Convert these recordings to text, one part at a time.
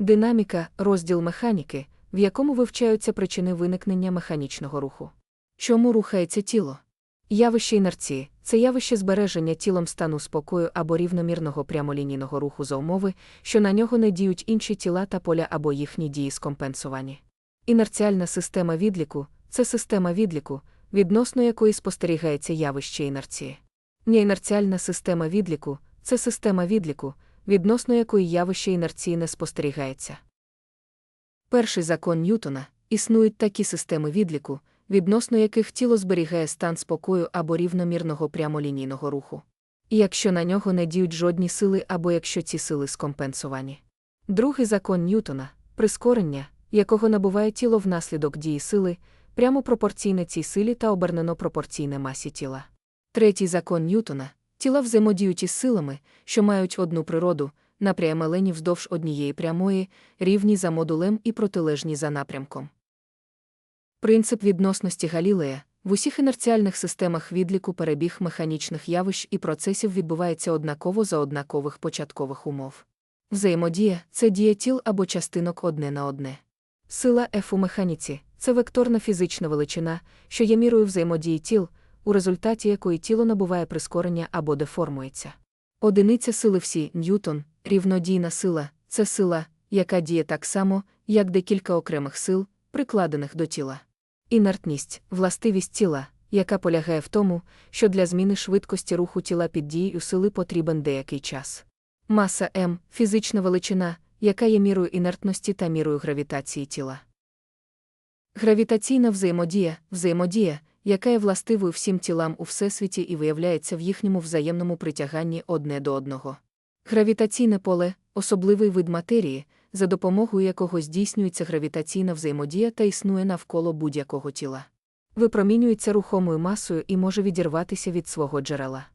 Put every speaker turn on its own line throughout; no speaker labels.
Динаміка розділ механіки, в якому вивчаються причини виникнення механічного руху. Чому рухається тіло? Явище інерції це явище збереження тілом стану спокою або рівномірного прямолінійного руху за умови, що на нього не діють інші тіла та поля або їхні дії скомпенсовані. Інерціальна система відліку це система відліку, відносно якої спостерігається явище інерції. Неінерціальна система відліку це система відліку, відносно якої явище інерції не спостерігається. Перший закон Ньютона існують такі системи відліку, відносно яких тіло зберігає стан спокою або рівномірного прямолінійного руху. І якщо на нього не діють жодні сили або якщо ці сили скомпенсовані. Другий закон Ньютона прискорення, якого набуває тіло внаслідок дії сили, прямо пропорційне цій силі та обернено пропорційне масі тіла. Третій закон Ньютона тіла взаємодіють із силами, що мають одну природу, напрямлені вздовж однієї прямої, рівні за модулем і протилежні за напрямком. Принцип відносності Галілея в усіх інерціальних системах відліку перебіг механічних явищ і процесів відбувається однаково за однакових початкових умов. Взаємодія це дія тіл або частинок одне на одне. Сила F у механіці це векторна фізична величина, що є мірою взаємодії тіл, у результаті якої тіло набуває прискорення або деформується. Одиниця сили всі Ньютон, рівнодійна сила це сила, яка діє так само, як декілька окремих сил, прикладених до тіла. Інертність властивість тіла, яка полягає в тому, що для зміни швидкості руху тіла під дією сили потрібен деякий час. Маса М фізична величина, яка є мірою інертності та мірою гравітації тіла. Гравітаційна взаємодія взаємодія, яка є властивою всім тілам у всесвіті і виявляється в їхньому взаємному притяганні одне до одного. Гравітаційне поле особливий вид матерії, за допомогою якого здійснюється гравітаційна взаємодія та існує навколо будь-якого тіла. Випромінюється рухомою масою і може відірватися від свого джерела.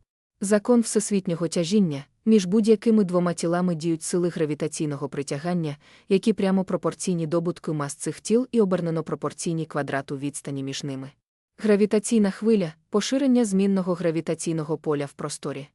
Закон всесвітнього тяжіння між будь-якими двома тілами діють сили гравітаційного притягання, які прямо пропорційні добутку мас цих тіл і обернено пропорційні квадрату відстані між ними. Гравітаційна хвиля поширення змінного гравітаційного поля в просторі.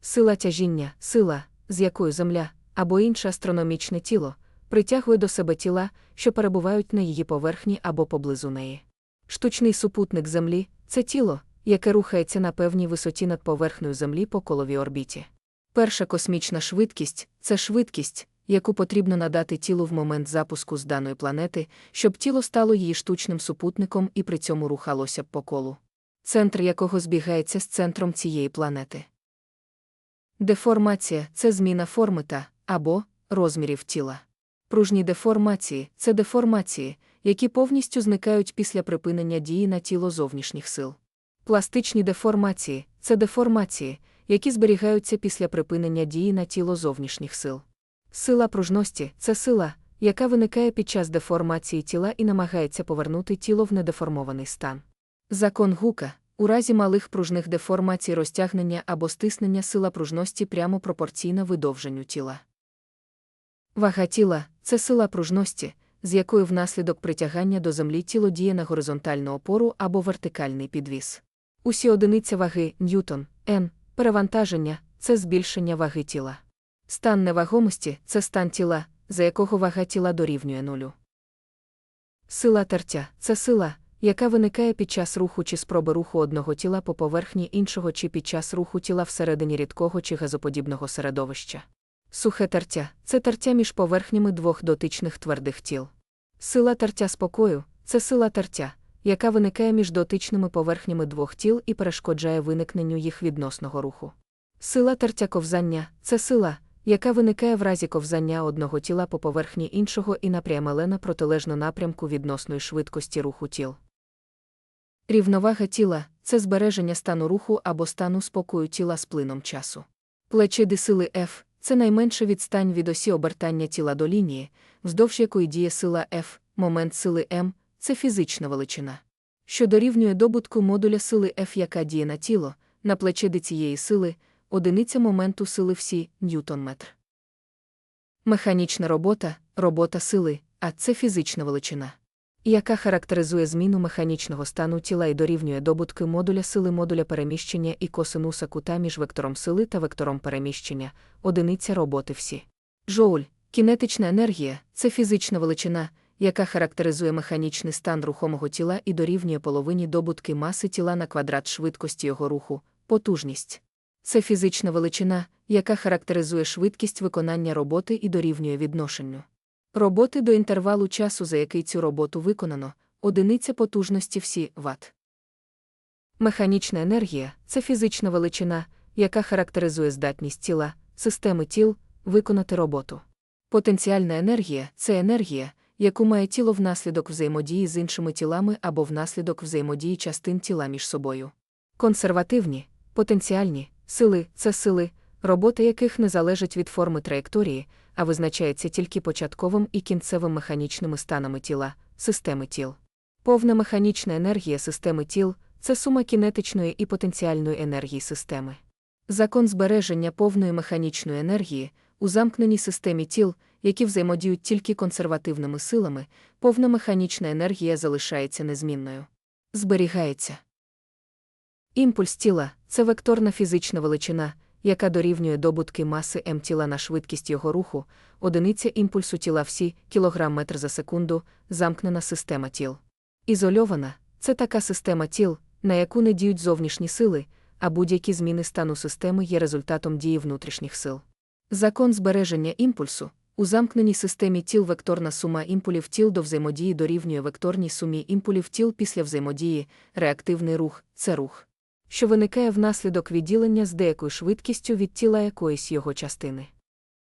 Сила тяжіння сила, з якою Земля або інше астрономічне тіло притягує до себе тіла, що перебувають на її поверхні або поблизу неї. Штучний супутник Землі це тіло, яке рухається на певній висоті над поверхнею Землі по коловій орбіті. Перша космічна швидкість це швидкість, яку потрібно надати тілу в момент запуску з даної планети, щоб тіло стало її штучним супутником і при цьому рухалося б по колу. Центр якого збігається з центром цієї планети. Деформація це зміна форми та або розмірів тіла. Пружні деформації це деформації, які повністю зникають після припинення дії на тіло зовнішніх сил. Пластичні деформації це деформації, які зберігаються після припинення дії на тіло зовнішніх сил. Сила пружності це сила, яка виникає під час деформації тіла і намагається повернути тіло в недеформований стан. Закон гука у разі малих пружних деформацій розтягнення або стиснення сила пружності прямо пропорційна видовженню тіла. Вага тіла це сила пружності, з якою внаслідок притягання до землі тіло діє на горизонтальну опору або вертикальний підвіс. Усі одиниця ваги Ньютон, Н, перевантаження це збільшення ваги тіла. Стан невагомості це стан тіла, за якого вага тіла дорівнює нулю. Сила тертя це сила, яка виникає під час руху чи спроби руху одного тіла по поверхні іншого чи під час руху тіла всередині рідкого чи газоподібного середовища. Сухе тертя це тертя між поверхнями двох дотичних твердих тіл. Сила тертя спокою це сила тертя, яка виникає між дотичними поверхнями двох тіл і перешкоджає виникненню їх відносного руху. Сила тертя ковзання це сила, яка виникає в разі ковзання одного тіла по поверхні іншого і напрямлена на протилежну напрямку відносної швидкості руху тіл. Рівновага тіла це збереження стану руху або стану спокою тіла з плином часу. Плечі сили F це найменша відстань від осі обертання тіла до лінії, вздовж якої діє сила F, момент сили M це фізична величина. Що дорівнює добутку модуля сили F, яка діє на тіло, на плечі цієї сили, одиниця моменту сили всі ньютон-метр. Механічна робота робота сили, а це фізична величина яка характеризує зміну механічного стану тіла і дорівнює добутки модуля сили модуля переміщення і косинуса кута між вектором сили та вектором переміщення, одиниця роботи всі. Жоуль Кінетична енергія це фізична величина, яка характеризує механічний стан рухомого тіла і дорівнює половині добутки маси тіла на квадрат швидкості його руху, потужність. Це фізична величина, яка характеризує швидкість виконання роботи і дорівнює відношенню. Роботи до інтервалу часу, за який цю роботу виконано, одиниця потужності всі Вт. Механічна енергія це фізична величина, яка характеризує здатність тіла, системи тіл виконати роботу. Потенціальна енергія це енергія, яку має тіло внаслідок взаємодії з іншими тілами або внаслідок взаємодії частин тіла між собою. Консервативні, потенціальні сили це сили, робота яких не залежить від форми траєкторії, а визначається тільки початковим і кінцевим механічними станами тіла, системи тіл. Повна механічна енергія системи тіл це сума кінетичної і потенціальної енергії системи. Закон збереження повної механічної енергії у замкненій системі тіл, які взаємодіють тільки консервативними силами, повна механічна енергія залишається незмінною. Зберігається. Імпульс тіла це векторна фізична величина, яка дорівнює добутки маси М тіла на швидкість його руху, одиниця імпульсу тіла всі кілограм метр за секунду, замкнена система тіл. Ізольована це така система тіл, на яку не діють зовнішні сили, а будь-які зміни стану системи є результатом дії внутрішніх сил. Закон збереження імпульсу у замкненій системі тіл векторна сума імпулів тіл до взаємодії дорівнює векторній сумі імпулів тіл після взаємодії, реактивний рух це рух, що виникає внаслідок відділення з деякою швидкістю від тіла якоїсь його частини.